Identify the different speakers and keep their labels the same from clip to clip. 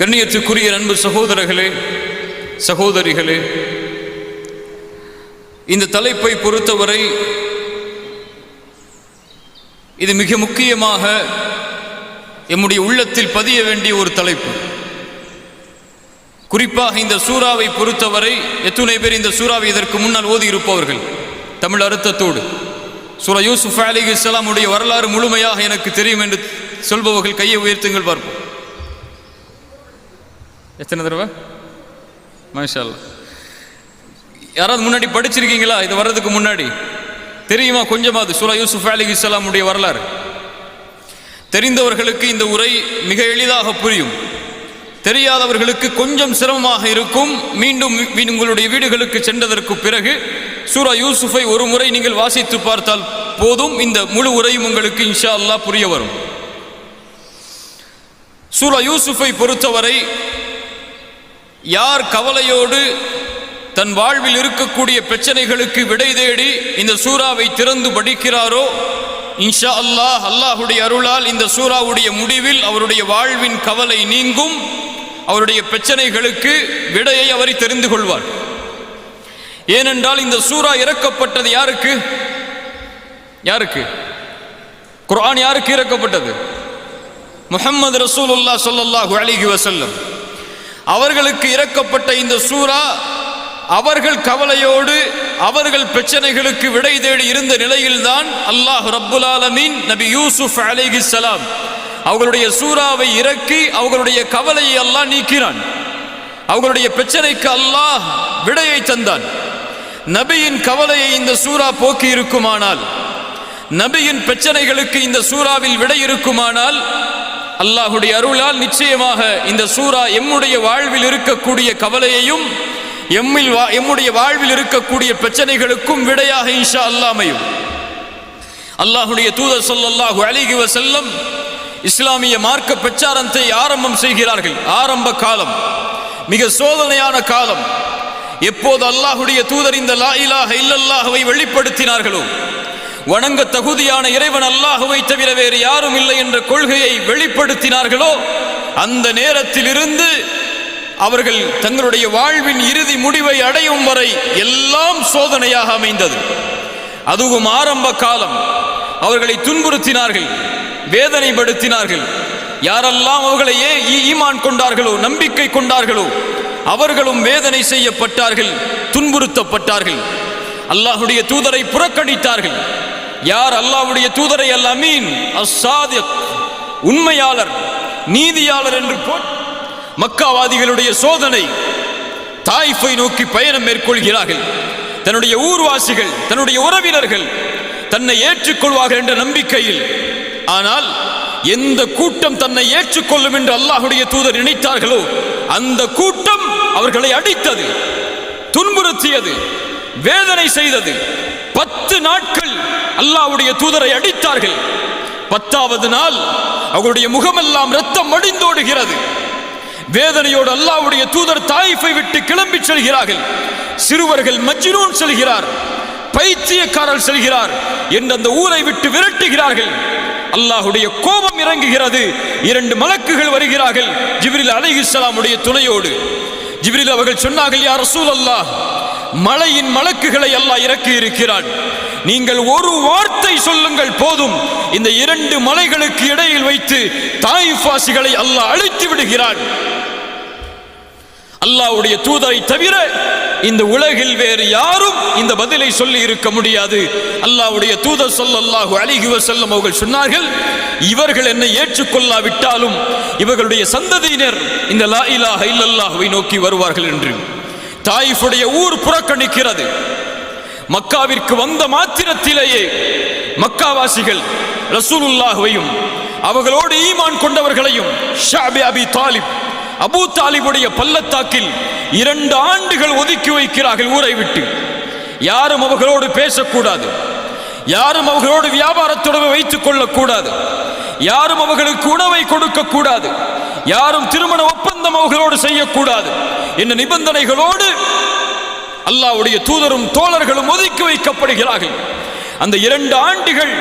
Speaker 1: கண்ணியத்துக்குரிய அன்பு சகோதரர்களே சகோதரிகளே இந்த தலைப்பை பொறுத்தவரை இது மிக முக்கியமாக எம்முடைய உள்ளத்தில் பதிய வேண்டிய ஒரு தலைப்பு. குறிப்பாக இந்த சூறாவை பொறுத்தவரை எத்துணை பேர் இந்த சூறாவை இதற்கு முன்னால் ஓதி இருப்பவர்கள். தமிழ் அர்த்தத்தோடு. சூரா யூசுப் அலி இஸ்லாமுடைய வரலாறு முழுமையாக எனக்கு தெரியும் என்று சொல்பவர்கள் கையை உயர்த்துங்கள் பார்ப்போம். எத்தனை தடவை? மாஷா அல்லாஹ். யாராவது முன்னாடி படிச்சிருக்கீங்களா? இது வர்றதுக்கு முன்னாடி. தெரியுமா கொஞ்சமாவது சூரா யூசுஃப் அலி இஸ்லாமுடைய வரலாறு. தெரிந்தவர்களுக்கு இந்த உரை மிக எளிதாக புரியும். தெரியாதவர்களுக்கு கொஞ்சம் சிரமமாக இருக்கும். மீண்டும் உங்களுடைய வீடுகளுக்கு சென்றதற்கு பிறகு சூரா யூசுஃபை ஒரு முறை நீங்கள் வாசித்து பார்த்தால் போதும். இந்த முழு உரையும் உங்களுக்கு இன்ஷா அல்லாஹ் புரிய வரும். சூரா யூசுஃபை பொறுத்தவரை யார் கவலையோடு தன் வாழ்வில் இருக்கக்கூடிய பிரச்சனைகளுக்கு விடை தேடி இந்த சூறாவை திறந்து படிக்கிறாரோ? இன்ஷா அல்லாஹ் அல்லாஹுடைய அருளால் இந்த சூறாவுடைய முடிவில் அவருடைய வாழ்வின் கவலை நீங்கும். அவருடைய பிரச்சனைகளுக்கு விடையை அவர் தெரிந்து கொள்வார். ஏனென்றால் இந்த சூறா இறக்கப்பட்டது யாருக்கு? யாருக்கு? குர்ஆன் யாருக்கு இறக்கப்பட்டது? முஹம்மது ரசூலுல்லாஹ் ஸல்லல்லாஹு அலிஹி வசல்லம் அவர்களுக்கு இறக்கப்பட்ட இந்த சூரா அவர்கள் கவலையோடு அவர்கள் பிரச்சனைகளுக்கு விடை தேடி இருந்த நிலையில்தான் அல்லாஹ் ரப்புல் ஆலமீன் நபி யூசுப் சலாம் அவர்களுடைய சூறாவை இறக்கி அவர்களுடைய கவலையை அல்லாஹ் நீக்கினான். அவர்களுடைய பிரச்சனைக்கு அல்லாஹ் விடையை தந்தான். நபியின் கவலையை இந்த சூரா போக்கி இருக்குமானால் நபியின் பிரச்சனைகளுக்கு இந்த சூறாவில் விடை இருக்குமானால் அல்லாஹுடைய அருளால் நிச்சயமாக இந்த சூரா எம்முடைய வாழ்வில் இருக்கக்கூடிய கவலையையும் எம்மில் வா- எம்முடைய வாழ்வில் இருக்கக்கூடிய பிரச்சனைகளுக்கும் விடையாக இன்ஷா அல்லாமையும் அல்லாஹுடைய தூதர் சொல்லல்லாஹு அலைஹி செல்லம் இஸ்லாமிய மார்க்க பிரச்சாரத்தை ஆரம்பம் செய்கிறார்கள். ஆரம்ப காலம் மிக சோதனையான காலம். எப்போது அல்லாஹுடைய தூதர் இந்த லா இலாஹ இல்லல்லாஹுவை வெளிப்படுத்தினார்களோ வணங்க தகுதியான இறைவன் அல்லாஹுவை தவிர வேறு யாரும் இல்லை என்ற கொள்கையை வெளிப்படுத்தினார்களோ அந்த நேரத்திலிருந்து அவர்கள் தங்களுடைய வாழ்வின் இறுதி முடிவை அடையும் வரை எல்லாம் சோதனையாக அமைந்தது. அதுவும் ஆரம்ப காலம். அவர்களை துன்புறுத்தினார்கள் வேதனைப்படுத்தினார்கள். யாரெல்லாம் அவர்களை ஏ ஈமான் கொண்டார்களோ நம்பிக்கை கொண்டார்களோ அவர்களும் வேதனை செய்யப்பட்டார்கள் துன்புறுத்தப்பட்டார்கள். அல்லாஹுடைய தூதரை புறக்கணித்தார்கள். யார் அல்லாவுடைய தூதரை அல் அமீன் உண்மையாளர் நீதியாளர் என்று போட் மக்காவாதிகளுடைய சோதனை தாய்ஃபை நோக்கி பயணம் மேற்கொள்கிறார்கள். தன்னுடைய ஊர்வாசிகள் தன்னுடைய உறவினர்கள் தன்னை ஏற்றுக்கொள்வார்கள் என்ற நம்பிக்கையில் ஆனால் எந்த கூட்டம் தன்னை ஏற்றுக்கொள்ளும் என்று அல்லாஹுடைய தூதர் நினைத்தார்களோ அந்த கூட்டம் அவர்களை அடித்தது துன்புறுத்தியது வேதனை செய்தது. பத்து நாட்கள் அல்லாவுடைய தூதரை அடித்தார்கள். பத்தாவது நாள் அவருடைய முகமெல்லாம் ரத்தம் மடிந்தோடுகிறது வேதனையோடு அல்லாவுடைய தூதர் தாயிஃபை விட்டு கிளம்பி செல்கிறார்கள். சிறுவர்கள் மஜ்னூன் செல்கிறார். பைத்தியக்காரர் செல்கிறார் என்று அந்த ஊரை விட்டு விரட்டுகிறார்கள். அல்லாஹுடைய கோபம் இறங்குகிறது. இரண்டு மலக்குகள் வருகிறார்கள் ஜிப்ரில் அலைஹிஸ்ஸலாமுடைய துணையோடு. ஜிப்ரில் அவர்கள் சொன்னார்கள் யார் ரசூல் அல்லாஹ் மலையின் மலக்குகளை அல்லாஹ் இறக்கி இருக்கிறான் நீங்கள் ஒரு வார்த்தை சொல்லுங்கள் போதும். இந்த இரண்டு மலைகளுக்கு இடையில் வைத்து தாய்ஃபாசிகளை அல்லாஹ் அழித்து விடுகிறான். அல்லாவுடைய தூதரை தவிர இந்த உலகில் வேறு யாரும் இந்த பதிலை சொல்லி இருக்க முடியாது. அல்லாவுடைய தூதர் சொல்லல்லாஹு அலைஹி செல்லும் அவர்கள் சொன்னார்கள் இவர்கள் என்னை ஏற்றுக்கொள்ளாவிட்டாலும் இவர்களுடைய சந்ததியினர் இந்த லா இலாஹ இல்லல்லாஹுவை நோக்கி வருவார்கள் என்று. தாயிஃபுடைய ஊர் புறக்கணிக்கிறது. மக்காவிற்கு வந்த மாத்திரத்திலேயே மக்காவாசிகள் ரசூலுல்லாஹுவையும் அவர்களோடு ஈமான் கொண்டவர்களையும் ஷாபி அபி தாலிப் அபூ தாலிபுடைய பள்ளத்தாக்கில் இரண்டு ஆண்டுகள் ஒதுக்கி வைக்கிறார்கள் ஊரை விட்டு. யாரும் அவர்களோடு பேசக்கூடாது. யாரும் அவர்களோடு வியாபார தொடர்பை வைத்துக் கொள்ளக்கூடாது. யாரும் அவர்களுக்கு உணவை கொடுக்க கூடாது யாரும் திருமண ஒப்பந்தம் அவர்களோடு செய்யக்கூடாது. என்ற நிபந்தனைகளோடு அல்லாவுடைய தூதரும் தோழர்களும் ஒதுக்கி வைக்கப்படுகிறார்கள். அந்த இரண்டு ஆண்டுகள்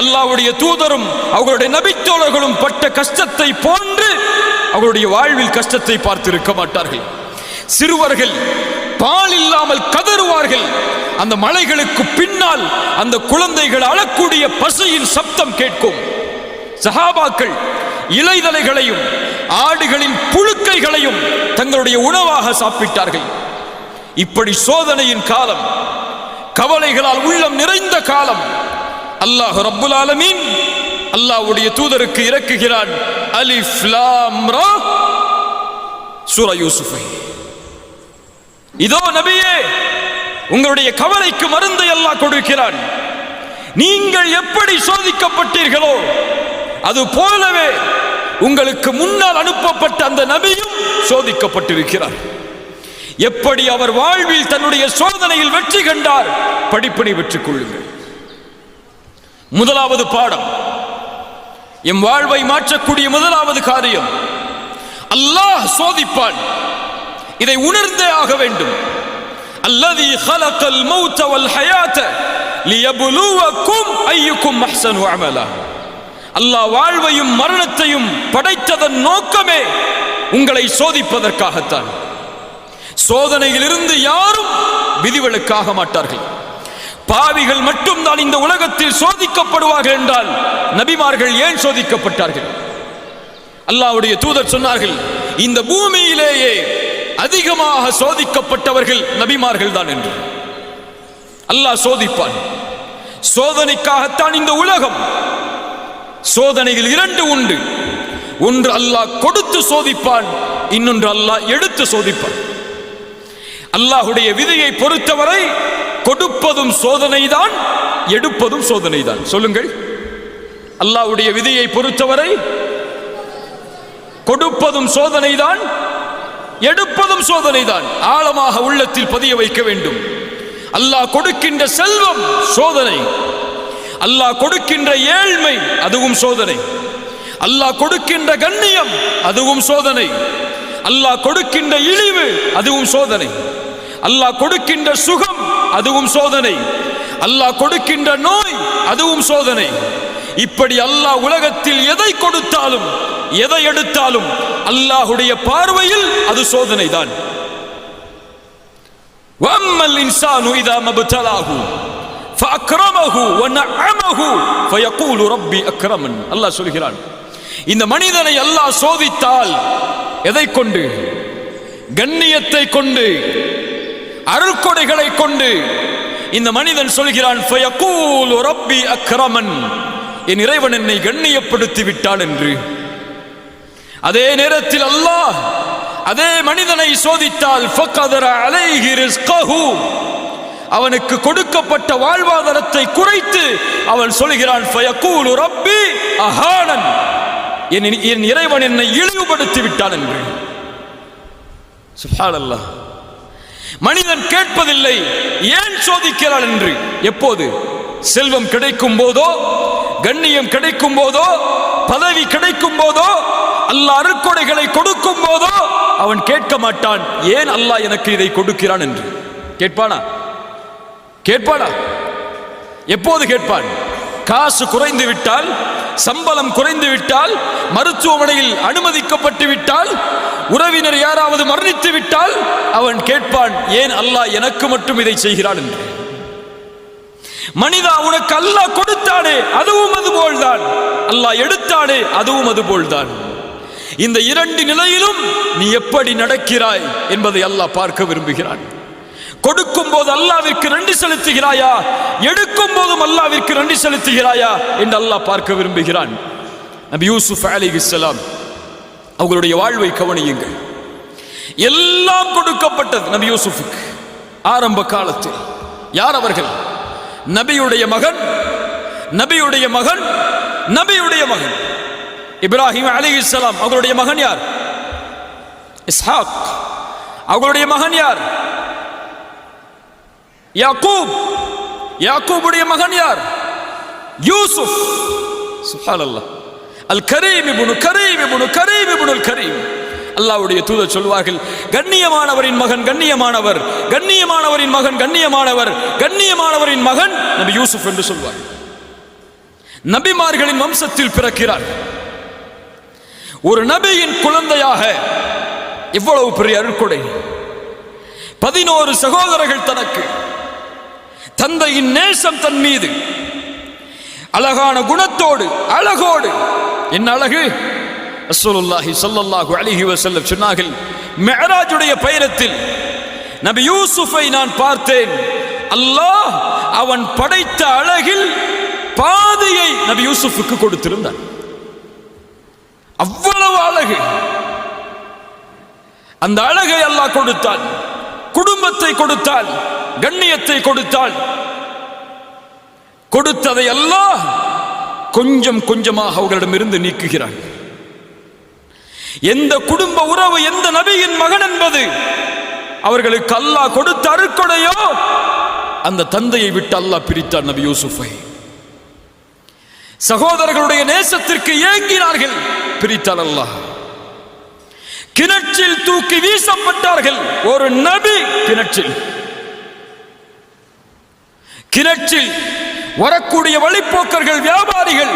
Speaker 1: அல்லாவுடைய தூதரும் அவர்களுடைய நபித்தோழர்களும் பட்ட கஷ்டத்தை போன்று அவருடைய வாழ்வில் கஷ்டத்தை பார்த்திருக்க மாட்டார்கள். சிறுவர்கள் பால் இல்லாமல் கதறுவார்கள். அந்த மலைகளுக்கு பின்னால் அந்த குழந்தைகள் அழக்கூடிய பசையின் சப்தம் கேட்கும். சஹாபாக்கள் இலைதலைகளையும் ஆடுகளின் புழுக்கைகளையும் தங்களுடைய உணவாக சாப்பிட்டார்கள். இப்படி சோதனையின் காலம் கவலைகளால் உள்ளம் நிறைந்த காலம். அல்லாஹ் ரப்புல் ஆலமீன் அல்லாஹ்வுடைய தூதருக்கு இறக்குகிறான். அலிஃப் லாம் ரா. சூரா யூசுஃபை. இதோ நபியே உங்களுடைய கவலைக்கு மருந்தை அல்லாஹ் கொடுக்கிறான். நீங்கள் எப்படி சோதிக்கப்பட்டீர்களோ அது போலவே உங்களுக்கு முன்னால் அனுப்பப்பட்ட அந்த நபியும் சோதிக்கப்பட்டிருக்கிறார். எப்படி அவர் வாழ்வில் தன்னுடைய சோதனையில் வெற்றி கண்டார்? படிப்பினை பெற்றுக் கொள்ளுங்கள் முதலாவது பாடம். எம் வாழ்வை மாற்றக்கூடிய முதலாவது காரியம். அல்லாஹ் சோதிப்பான். இதை உணர்ந்தே ஆக வேண்டும். அல்லதி ஹலக்கல் மௌத்த வல் ஹயாத்த லியபுலுவக்கும் ஐயுக்கும் மஹ்சனு அமலா. அல்லாஹ் வாழ்வையும் மரணத்தையும் படைத்ததன் நோக்கமே உங்களை சோதிப்பதற்காகத்தான். சோதனையிலிருந்து யாரும் விதிவிலக்காக மாட்டார்கள். பாவிகள் மட்டும்தான் இந்த உலகத்தில் சோதிக்கப்படுவார்கள் என்றால் நபிமார்கள் ஏன் சோதிக்கப்பட்டார்கள்? அல்லாஹ்வுடைய தூதர் சொன்னார்கள் இந்த பூமியிலேயே அதிகமாக சோதிக்கப்பட்டவர்கள் நபிமார்கள் தான் என்று. அல்லாஹ் சோதிப்பான். சோதனைக்காகத்தான் இந்த உலகம். சோதனையில் இரண்டு உண்டு. ஒன்று அல்லாஹ் கொடுத்து சோதிப்பான் இன்னொன்று அல்லாஹ் எடுத்து சோதிப்பான். அல்லாஹுடைய விதியை பொறுத்தவரை கொடுப்பதும் சோதனைதான் எடுப்பதும் சோதனைதான். சொல்லுங்கள். அல்லாஹுடைய விதியை பொறுத்தவரை கொடுப்பதும் சோதனைதான் எடுப்பதும் சோதனைதான். ஆழமாக உள்ளத்தில் பதிய வைக்க வேண்டும். அல்லாஹ் கொடுக்கின்ற செல்வம் சோதனை. அல்லாஹ் கொடுக்கின்ற ஏழ்மை அதுவும் சோதனை. அல்லாஹ் கொடுக்கின்ற கண்ணியம் அதுவும் சோதனை. அல்லாஹ் கொடுக்கின்ற இழிவு அதுவும் சோதனை. அல்லாஹ் கொடுக்கின்ற சுகம் அதுவும் சோதனை. அல்லாஹ் கொடுக்கின்ற நோய் அதுவும் சோதனை. இப்படி அல்லாஹ் உலகத்தில் எதை கொடுத்தாலும் எதை எடுத்தாலும் அல்லாஹுடைய பார்வையில் அது சோதனை தான் அல்லாஹ் சொல்கிறான் இந்த மனிதனை அல்லாஹ் சோதித்தால் எதை கொண்டு? கண்ணியத்தை கொண்டு அருள்கொடைகளை கொண்டு இந்த மனிதன் சொல்கிறான் ரப்பி அக்ரமன். என் இறைவன் என்னை கண்ணியப்படுத்தி விட்டான் என்று. அதே நேரத்தில் அல்லாஹ் அதே மனிதனை சோதித்தால் அவனுக்கு கொடுக்கப்பட்ட வாழ்வாதாரத்தை குறைத்து அவன் சொல்கிறான் ரப்பி அஹானன். என் என் இறைவன் என்னை இழிவுபடுத்தி விட்டான் என்று. சுப்ஹானல்லாஹ் மனிதன் கேட்பதில்லை ஏன் சோதிக்கிறாள் என்று? எப்போது? செல்வம் கிடைக்கும் போதோ கண்ணியம் கிடைக்கும் போதோ பதவி கிடைக்கும் போதோ அல்லாஹ் அருக்கொடைகளை கொடுக்கும் போதோ அவன் கேட்க மாட்டான் ஏன் அல்லாஹ் எனக்கு இதை கொடுக்கிறான் என்று? கேட்பானா? கேட்பானா? எப்போது கேட்பான்? காசு குறைந்து விட்டால் சம்பளம் குறைந்து விட்டால் மருத்துவமனையில் அனுமதிக்கப்பட்டு விட்டால் உறவினர் யாராவது மரணித்து விட்டால் அவன் கேட்பான் ஏன் அல்லாஹ் எனக்கு மட்டும் இதை செய்கிறான்? என்று. மனிதா உனக்கு அல்லாஹ் கொடுத்தானே அதுவும் அது போல்தான் அல்லாஹ் எடுத்தானே அதுவும் அது போல்தான் இந்த இரண்டு நிலையிலும் நீ எப்படி நடக்கிறாய் என்பதை அல்லாஹ் பார்க்க விரும்புகிறான். கொடுக்கும் போது அல்லாவிற்கு நன்றி செலுத்துகிறாயா? எடுக்கும் போதும் அல்லாவிற்கு நன்றி செலுத்துகிறாயா? என்று அல்லாஹ் பார்க்க விரும்புகிறான். நபி யூசுப் அலிஹிஸ்ஸலாம் அவர்களுடைய வாழ்வை கவனியுங்கள். எல்லாம் கொடுக்கப்பட்டது நபி யூசுஃபுக்கு. ஆரம்ப காலத்தில். யார் அவர்கள்? நபியுடைய மகன் நபியுடைய மகன் நபியுடைய மகன். இப்ராஹிம் அலிஹிஸ்ஸலாம் அவர்களுடைய மகன் யார்? இஸ்ஹாக். அவர்களுடைய மகன் யார்? யாக்கூப் யாக்கூபுடைய மகன் யார்? யூசுப். சுப்ஹானல்லாஹ் அல் கரீம் இப்னு கரீம் இப்னு கரீம் இப்னு அல் கரீம். அல்லாஹ்வுடைய தூதர் சொல்வார்கள் கண்ணியமானவரின் மகன் கண்ணியமானவர் கண்ணியமானவரின் மகன் கண்ணியமானவர் கண்ணியமானவரின் மகன் நபி யூசுப் என்று சொல்வார் நபிமார்களின் வம்சத்தில் பிறக்கிறார். ஒரு நபியின் குழந்தையாக
Speaker 2: இவ்வளவு பெரிய அருட்கொடை. பதினோரு சகோதரர்கள் தனக்கு. தந்தையின் நேசம் தன் மீது. அழகான குணத்தோடு அழகோடு. என்ன அழகு? ரசூலுல்லாஹி சொல்லல்லாஹு அலைஹி வசல்லம் சொன்னார்கள் மெஹராஜுடைய பயணத்தில் நபி யூசுஃபை நான் பார்த்தேன். அல்லாஹ் அவன் படைத்த அழகில் பாதியை நபி யூசுஃபுக்கு கொடுத்திருந்தான். அவ்வளவு அழகு. அந்த அழகை அல்லாஹ் கொடுத்தான் குடும்பத்தை கொடுத்தால் கண்ணியத்தை கொடுத்தால் கொடுத்ததை அல்லாஹ் கொஞ்சம் கொஞ்சமாக அவர்களிடமிருந்து நீக்குகிறான் எந்த குடும்ப உறவு எந்த நபியின் மகன் என்பது அவர்களுக்கு அல்லாஹ் கொடுத்த அருக்கொடையோ அந்த தந்தையை விட்டு அல்லாஹ் பிரித்தார் நபி யூசுஃபை. சகோதரர்களுடைய நேசத்திற்கு ஏங்கினார்கள் பிரித்தார் அல்லாஹ். கிணற்றில் தூக்கி வீசப்பட்டார்கள் ஒரு நபி கிணற்றில். கிணற்றில் வரக்கூடிய வழிப்போக்கர்கள் வியாபாரிகள்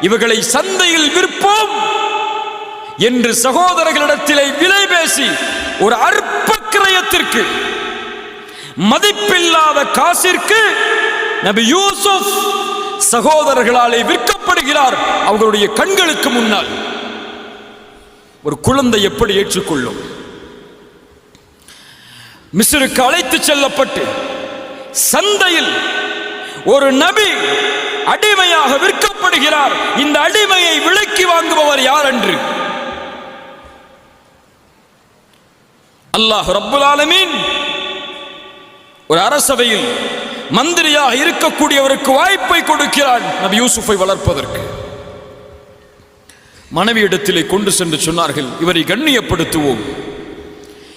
Speaker 2: இவர்களை சந்தையில் விற்போம் என்று சகோதரர்களிடத்திலே விலை பேசி ஒரு அற்ப கிரயத்திற்கு மதிப்பில்லாத காசிற்கு நபி யூசுப் சகோதரர்களாலே விற்கப்படுகிறார் அவர்களுடைய கண்களுக்கு முன்னால். ஒரு குழந்தை எப்படி ஏற்றுக்கொள்ளும்? மிஸ்ருக்கு அழைத்து செல்லப்பட்டு சந்தையில் ஒரு நபி அடிமையாக விற்கப்படுகிறார். இந்த அடிமையை விலைக்கு வாங்குபவர் யார் என்று? அல்லாஹ் ரப்புல் ஆலமீன் ஒரு அரசவையில் மந்திரியாக இருக்கக்கூடியவருக்கு வாய்ப்பை கொடுக்கிறான். நபி யூசுஃபை வளர்ப்பதற்கு. மனைவியிடத்திலே கொண்டு சென்று சொன்னார்கள் இவரை கண்ணியப்படுத்துவோம்.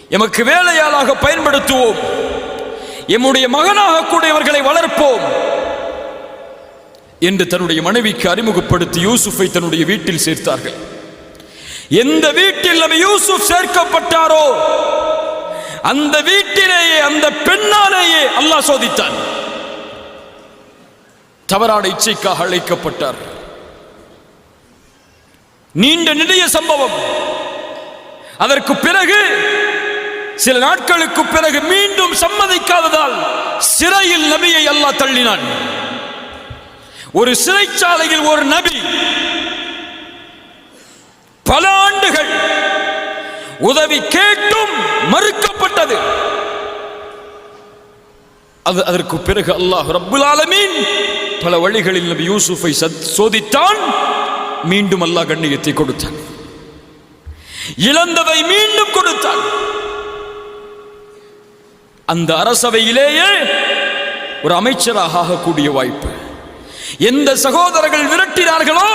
Speaker 2: எமக்கு வேலையாளாக பயன்படுத்துவோம். எம்முடைய மகனாக கூட இவர்களை வளர்ப்போம் என்று தன்னுடைய மனைவிக்கு அறிமுகப்படுத்தி யூசுஃபை தன்னுடைய வீட்டில் சேர்த்தார்கள். எந்த வீட்டில் நபி யூசுப் சேர்க்கப்பட்டாரோ அந்த வீட்டிலேயே அந்த பெண்ணாலேயே அல்லாஹ் சோதித்தான். தவறான இச்சைக்காக அழைக்கப்பட்டார். நீண்ட நெடிய சம்பவம். அதற்கு பிறகு சில நாட்களுக்கு பிறகு மீண்டும் சம்மதிக்காததால் சிறையில் நபியை அல்லாஹ் தள்ளினான். ஒரு சிறைச்சாலையில் ஒரு நபி பல ஆண்டுகள் உதவி கேட்டும் மறுக்கப்பட்டது. அது அதற்கு பிறகு அல்லாஹ் ரப்புல் ஆலமீன் பல வழிகளில் நபி யூசுஃபை சத்- சோதித்தான் மீண்டும் அல்லாஹ் கண்ணியத்தை கொடுத்தான். இழந்ததை மீண்டும் கொடுத்தான். அந்த அரசவையிலேயே ஒரு அமைச்சராக ஆகக்கூடிய வாய்ப்பு. எந்த சகோதரர்கள் விரட்டினார்களோ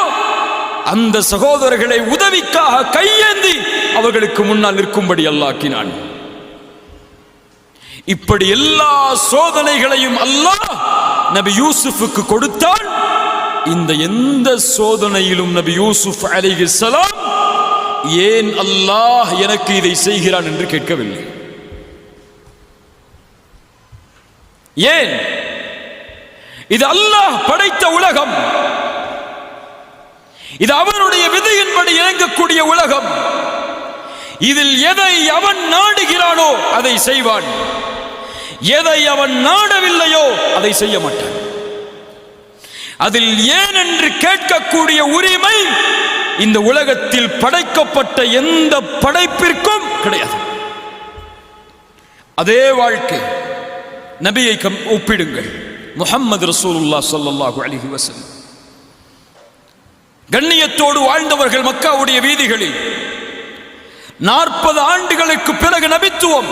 Speaker 2: அந்த சகோதரர்களை உதவிக்காக கையேந்தி அவர்களுக்கு முன்னால் நிற்கும்படி அல்லாக்கினான் இப்படி எல்லா சோதனைகளையும் அல்லாஹ் நபி யூசுஃபுக்கு கொடுத்தால் இந்த எந்த சோதனையிலும் நபி யூசுப் அலைஹிஸ்ஸலாம் ஏன் அல்லாஹ் எனக்கு இதை செய்கிறான் என்று கேட்கவில்லை. ஏன்? இது அல்லாஹ் படைத்த உலகம். இது அவனுடைய விதையின்படி இயங்கக்கூடிய உலகம். இதில் எதை அவன் நாடுகிறானோ அதை செய்வான். எதை அவன் நாடவில்லையோ அதை செய்ய மாட்டான். அதில் ஏன் என்று கேட்கக்கூடிய உரிமை இந்த உலகத்தில் படைக்கப்பட்ட எந்த படைப்பிற்கும் கிடையாது. அதே வாழ்க்கை. நபியை கம் ஒப்பிடுங்கள். முஹம்மது ரசூலுல்லா ஸல்லல்லாஹு அலிஹி வசல் கண்ணியத்தோடு வாழ்ந்தவர்கள் மக்காவுடைய வீதிகளில் நாற்பது ஆண்டுகளுக்கு பிறகு நபித்துவம்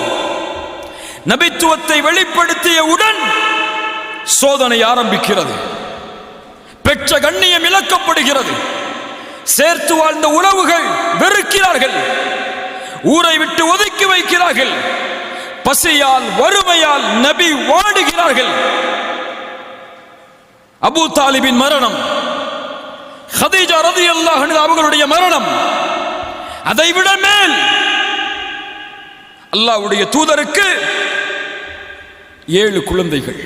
Speaker 2: நபித்துவத்தை வெளிப்படுத்தியவுடன் சோதனை ஆரம்பிக்கிறது. பெற்ற கண்ணியம் இழக்கப்படுகிறது. சேர்த்து வாழ்ந்த உறவுகள் வெறுக்கிறார்கள். ஊரை விட்டு ஒதுக்கி வைக்கிறார்கள். பசியால் வறுமையால் நபி வாடுகிறார்கள். அபு தாலிபின் மரணம். ஹதீஜா ரதி அல்லாஹ் அவர்களுடைய மரணம். அதைவிட மேல் அல்லாவுடைய தூதருக்கு ஏழு குழந்தைகள்.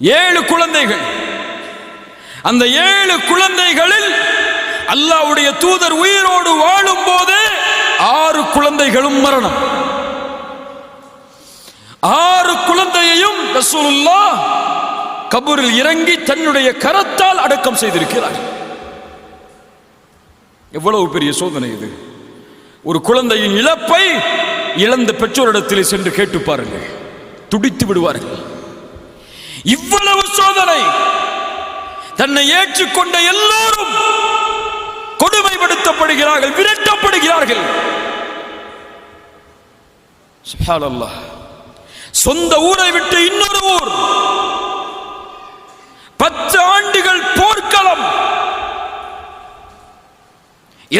Speaker 2: ஏழு குழந்தைகள். அந்த ஏழு குழந்தைகளில் அல்லாவுடைய தூதர் உயிரோடு வாழும் போதே ஆறு குழந்தைகளும் மரணம். ஆறு குழந்தையையும் ரசூலுல்லாஹ் கபூரில் இறங்கி தன்னுடைய கரத்தால் அடக்கம் செய்திருக்கிறார். எவ்வளவு பெரிய சோதனை இது. ஒரு குழந்தையின் இழப்பை இழந்த பெற்றோரிடத்திலே சென்று கேட்டு பாருங்கள். துடித்து விடுவார்கள். இவ்வளவு சோதனை தன்னை ஏற்றுக்கொண்ட எல்லோரும் கொடுமைப்படுத்தப்படுகிறார்கள் விரட்டப்படுகிறார்கள். சொந்த ஊரை விட்டு இன்னொரு ஊர். பத்து ஆண்டுகள் போர்க்களம்.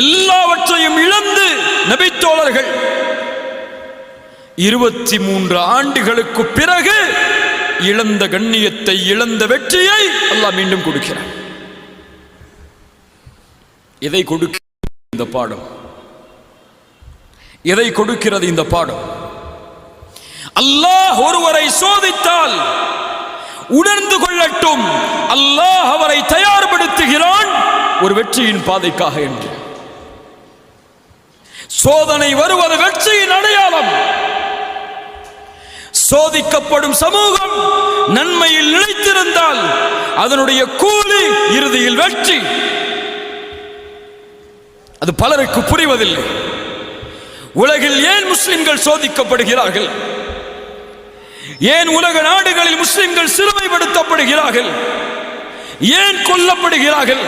Speaker 2: எல்லாவற்றையும் இழந்து நபித்தோழர்கள். இருபத்தி மூன்று ஆண்டுகளுக்கு பிறகு இழந்த கண்ணியத்தை இழந்த வெற்றியை அல்லாஹ் மீண்டும் கொடுக்கிறார் எதை கொடுக்க இந்த பாடம்? எதை கொடுக்கிறது இந்த பாடம்? அல்லாஹ் ஒருவரை சோதித்தால் உணர்ந்து கொள்ளட்டும். அல்லாஹ் அவரை தயார்படுத்துகிறான். ஒரு வெற்றியின் பாதைக்காக என்று. சோதனை வருவது வெற்றியின் அடையாளம். சோதிக்கப்படும் சமூகம் நன்மையில் நிலைத்திருந்தால் அதனுடைய கூலி இறுதியில் வெற்றி. அது பலருக்கு புரிவதில்லை. உலகில் ஏன் முஸ்லிம்கள் சோதிக்கப்படுகிறார்கள்? ஏன் உலக நாடுகளில் முஸ்லிம்கள் சிறுமைப்படுத்தப்படுகிறார்கள்? ஏன் கொல்லப்படுகிறார்கள்?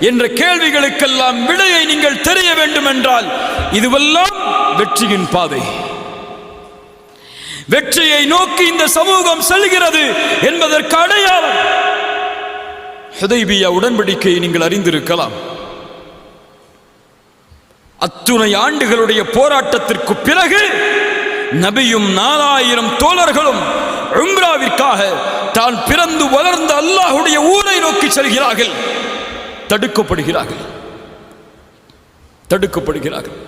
Speaker 2: என்ற கேள்விகளுக்கெல்லாம் விடையை நீங்கள் தெரிய வேண்டும் என்றால் இதுவெல்லாம் வெற்றியின் பாதை. வெற்றியை நோக்கி இந்த சமூகம் செல்கிறது என்பதற்கு அடையாளம். ஹுதைபியா உடன்படிக்கையை நீங்கள் அறிந்திருக்கலாம். அத்துணை ஆண்டுகளுடைய போராட்டத்திற்கு பிறகு நபியும் நாலாயிரம் தோழர்களும் உம்ராவிற்காக தான் பிறந்து வளர்ந்த அல்லாஹுடைய ஊரை நோக்கி செல்கிறார்கள். தடுக்கப்படுகிறார்கள். தடுக்கப்படுகிறார்கள்.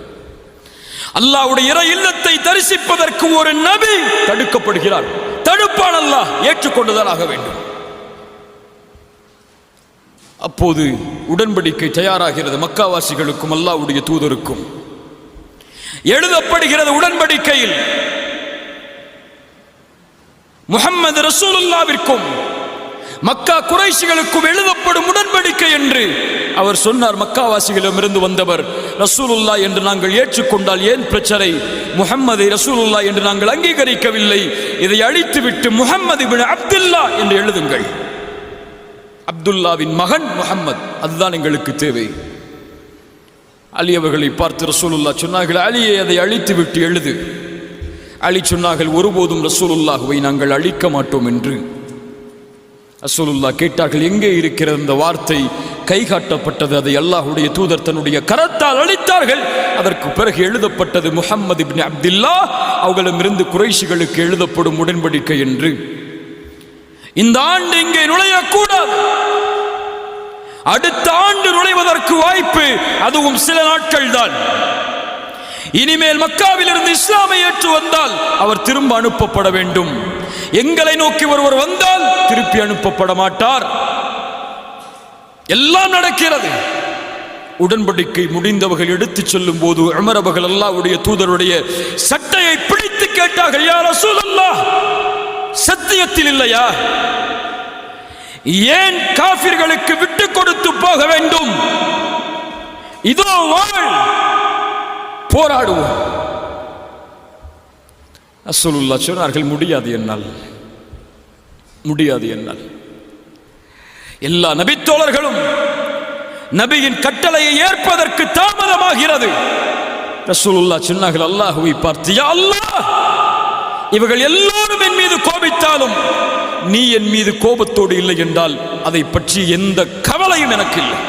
Speaker 2: அல்லாஹ்வுடைய இறை இல்லத்தை தரிசிப்பதற்கு ஒரு நபி தடுக்கப்படுகிறார். தடுப்பான் அல்லாஹ் ஏற்றுக்கொண்டுதான் ஆக வேண்டும். அப்போது உடன்படிக்கை தயாராகிறது. மக்காவாசிகளுக்கும் அல்லாஹ்வுடைய தூதருக்கும். எழுதப்படுகிறது உடன்படிக்கையில். முகமது ரசூலுல்லாவிற்கும் மக்கா குறைசிகளுக்கும் எழுதப்படும் உடன்படிக்கை என்று அவர் சொன்னார். மக்காவாசிகளிடமிருந்து வந்தவர் ரசூலுல்லா என்று நாங்கள் ஏற்றுக்கொண்டால் ஏன் பிரச்சனை? முகம்மது ரசூலுல்லா என்று நாங்கள் அங்கீகரிக்கவில்லை. இதை அழித்துவிட்டு முகம்மது அப்துல்லா என்று எழுதுங்கள். அப்துல்லாவின் மகன் முகம்மது அதுதான் எங்களுக்கு தேவை. அலி அவர்களை பார்த்து ரசூலுல்லா சொன்னார்கள் அலியை அதை அழித்து விட்டு எழுது. அலி சொன்னார்கள் ஒருபோதும் ரசூலுல்லாஹுவை நாங்கள் அழிக்க மாட்டோம் என்று. ரசூலுல்லா கேட்டார்கள் எங்கே இருக்கிறது அந்த வார்த்தை? கை காட்டப்பட்டது அதை அல்லாஹுடைய தூதர் தன்னுடைய கரத்தால் அழித்தார்கள். அதற்கு பிறகு எழுதப்பட்டது முகம்மது இப்னு அப்துல்லா அவர்களிடமிருந்து குறைஷிகளுக்கு எழுதப்படும் உடன்படிக்கை என்று. இந்த ஆண்டு இங்கே நுழையக்கூடாது. அடுத்த ஆண்டு நுழைவதற்கு வாய்ப்பு அதுவும் சில நாட்கள் தான் இனிமேல் மக்காவில் இருந்து இஸ்லாமை ஏற்று வந்தால் அவர் திரும்ப அனுப்பப்பட வேண்டும். எங்களை நோக்கி ஒருவர் வந்தால் திருப்பி அனுப்பப்பட மாட்டார். எல்லாம் நடக்கிறது. உடன்படிக்கை முடிந்தவர்கள் எடுத்துச் செல்லும் போது உமர் அல்லாவுடைய தூதருடைய சட்டையை பிடித்து கேட்டார்கள் யார் ரசூலல்லாஹ்! சத்தியத்தில் இல்லையா? ஏன் காபிர்களுக்கு விட்டு கொடுத்து போக வேண்டும்? இதோ வாழ் போராடுவோம். அசலுல்லா சொன்னார்கள் முடியாது என்னால். முடியாது என்னால். எல்லா நபித்தோழர்களும் நபியின் கட்டளையை ஏற்பதற்கு தாமதமாகிறது. ரசூலுல்லா சொன்னார்கள் அல்லாஹுவை பார்த்தியா அல்லாஹ் இவர்கள் எல்லோரும் என் மீது கோபித்தாலும் நீ என் மீது கோபத்தோடு இல்லை என்றால் அதை பற்றி எந்த கவலையும் எனக்கு இல்லை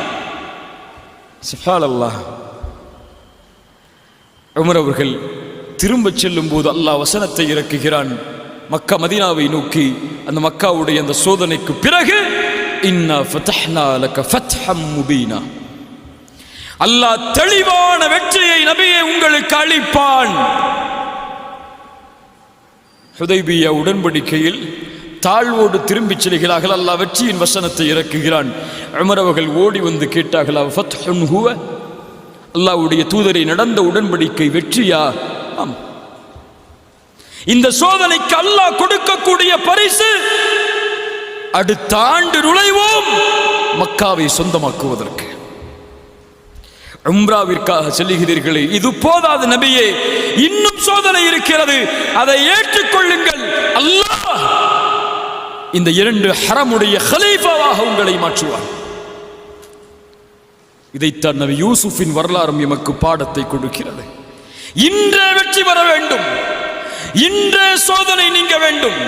Speaker 2: உமர் அவர்கள் திரும்பச் செல்லும் போது அல்லாஹ் வசனத்தை இறக்குகிறான். மக்கா மதீனாவை நோக்கி அந்த மக்காவுடைய அந்த சோதனைக்கு பிறகு இன்னா ஃபதஹ்னா லக ஃபத்ஹம் முபீனா. அல்லாஹ் தெளிவான வெற்றியை நபியை உங்களுக்கு அளிப்பான். ஹுதைபிய உடன்படிக்கையில் தாழ்வோடு திரும்பிச் செல்கிறார்கள். அல்லாஹ் வெற்றியின் வசனத்தை இறக்குகிறான். அமரவர்கள் ஓடி வந்து கேட்டார்கள் அல்லாவுடைய ஹுவ?" அல்லாஹ்வுடைய தூதரை நடந்த உடன்படிக்கை வெற்றியா? ஆம். இந்த சோதனைக்கு அல்லாஹ் கொடுக்கக்கூடிய பரிசு அடுத்த ஆண்டு நுழைவோம் மக்காவை சொந்தமாக்குவதற்கு. உம்ராவிற்காக செல்லுகிறீர்களே இது போதாது நபியே இன்னும் சோதனை இருக்கிறது. அதை ஏற்றுக்கொள்ளுங்கள். அல்லாஹ் இந்த இரண்டு ஹரமுடைய ஹலீஃபாவாக உங்களை மாற்றுவார். இதைத்தான் நபி யூசுஃபின் வரலாறும் எமக்கு பாடத்தை கொடுக்கிறது. இன்றே வெற்றி பெற வேண்டும். இன்றே சோதனை நீங்க வேண்டும்.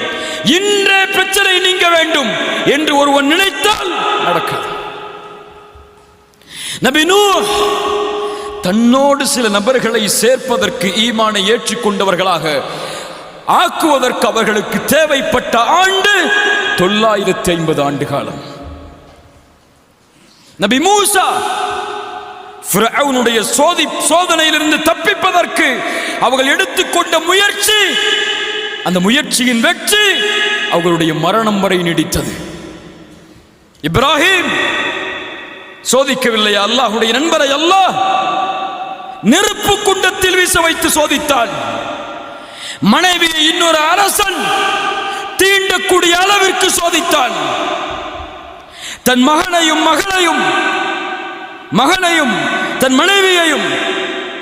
Speaker 2: இன்றே பிரச்சனை நீங்க வேண்டும் என்று ஒருவன் நினைத்தால் நடக்காது. நபி நூஹ் தன்னோடு சில நபர்களை சேர்ப்பதற்கு ஈமானை ஏற்றுக்கொண்டவர்களாக ஆக்குவதற்கு அவர்களுக்கு தேவைப்பட்ட ஆண்டு தொள்ளாயிரத்தி ஐம்பது ஆண்டு காலம். நபி மூசா ஃபிரௌனுடைய சோதி சோதனையிலிருந்து தப்பிப்பதற்கு அவர்கள் எடுத்துக்கொண்ட முயற்சி அந்த முயற்சியின் வெற்றி அவர்களுடைய மரணம் வரை நீடித்தது. இப்ராஹிம் சோதிக்கவில்லை அல்லாஹுடைய நண்பரை அல்லாஹ் நெருப்பு குண்டத்தில் வீச வைத்து சோதித்தான். மனைவியை இன்னொரு அரசன் தீண்டக்கூடிய அளவிற்கு சோதித்தான். தன் மகனையும் மகளையும் மகனையும் தன் மனைவியையும்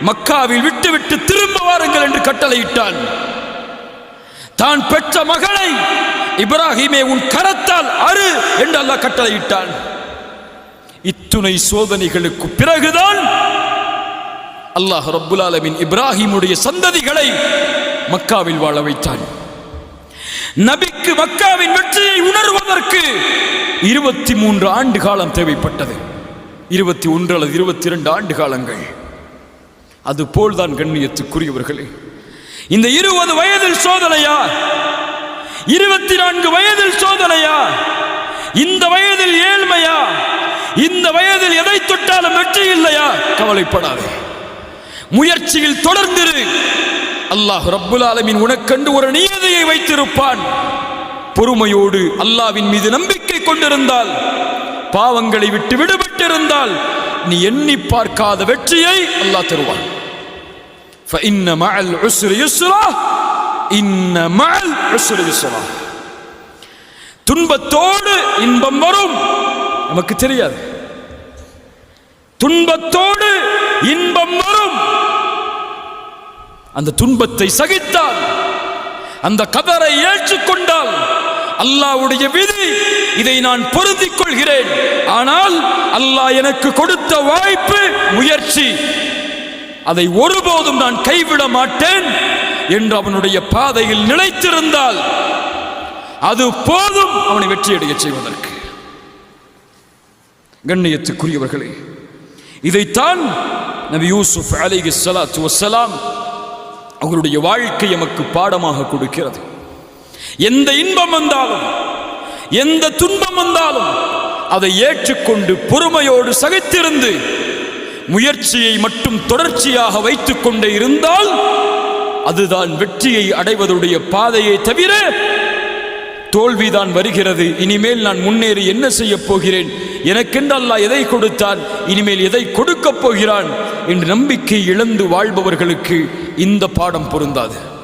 Speaker 2: மக்காவில் விட்டுவிட்டு திரும்ப வாருங்கள் என்று கட்டளையிட்டான். தான் பெற்ற மகளை இப்ராஹிமே உன் கரத்தால் அரு என்று அல்லாஹ் கட்டளையிட்டான். இத்துணை சோதனைகளுக்கு பிறகுதான் அல்லாஹ் ரப்புல் ஆலமின் இப்ராஹிமுடைய சந்ததிகளை மக்காவில் வாழ வைத்தான். நபிக்கு மக்காவின் வெற்றியை உணர்வதற்கு இருபத்தி மூன்று ஆண்டு காலம் தேவைப்பட்டது. இருபத்தி ஒன்று அல்லது இருபத்தி இரண்டு ஆண்டு காலங்கள். அது போல்தான் கண்ணியத்துக்குரியவர்களே. இந்த இருபது வயதில் சோதனையா? இருபத்தி நான்கு வயதில் சோதனையா? இந்த வயதில் ஏழ்மையா? இந்த வயதில் எதை தொட்டாலும் வெற்றி இல்லையா? கவலைப்படாதே. முயற்சியில் தொடர்ந்திரு. அல்லாஹ் ரப்புல் ஆலமின் உனக்கண்டு ஒரு நியதியை வைத்திருப்பான். பொறுமையோடு அல்லாவின் மீது நம்பிக்கை கொண்டிருந்தால் பாவங்களை விட்டு விடுபட்டிருந்தால் நீ எண்ணி பார்க்காத வெற்றியை அல்லாஹ் தருவான். துன்பத்தோடு இன்பம் வரும். நமக்கு தெரியாது. துன்பத்தோடு இன்பம் வரும். அந்த துன்பத்தை சகித்தால் அந்த கதரை ஏற்றுக்கொண்டால் அல்லாவுடைய விதி இதை நான் பொருந்திக் கொள்கிறேன். ஆனால் அல்லாஹ் எனக்கு கொடுத்த வாய்ப்பு முயற்சி. அதை ஒருபோதும் நான் கைவிட மாட்டேன் என்று அவனுடைய பாதையில் நிலைத்திருந்தால் அது போதும் அவனை வெற்றியடைய செய்வதற்கு. கண்ணியத்துக்குரியவர்களே இதைத்தான் நபி யூசுப் அலைஹி சலாத்து வசலாம் அவர்களுடைய வாழ்க்கை எமக்கு பாடமாக கொடுக்கிறது. எந்த இன்பம் வந்தாலும் எந்த துன்பம் வந்தாலும் அதை ஏற்றுக்கொண்டு பொறுமையோடு சகித்திருந்து முயற்சியை மட்டும் தொடர்ச்சியாக வைத்துக் கொண்டே இருந்தால் அதுதான் வெற்றியை அடைவதுடைய பாதையை தவிர தோல்விதான் வருகிறது. இனிமேல் நான் முன்னேறி என்ன செய்ய போகிறேன்? எனக்கென்று அல்லாஹ் எதை கொடுத்தான்? இனிமேல் எதை கொடுக்கப் போகிறான்? என்று நம்பிக்கை இழந்து வாழ்பவர்களுக்கு இந்த பாடம் பொருந்தாது.